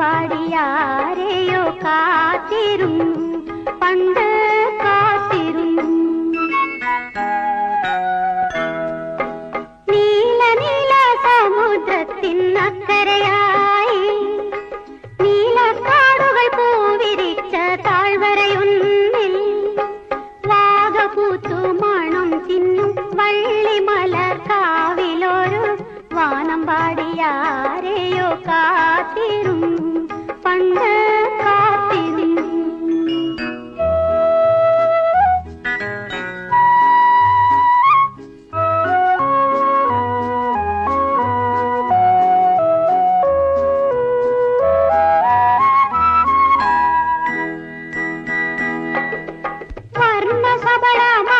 பாடியாரையோ காத்திரும் பண்ட காத்திரும். நீல நீல சமுத்திரத்தின் அக்கரையாய் நீல காடுகள் பூவிரிச்ச தாழ்வரையுன்னில் வாக பூத்து மணம் சின்னும் வள்ளி மலர் காவிலோரு வானம் பாடியாரையோ காத்திரும். சபலமா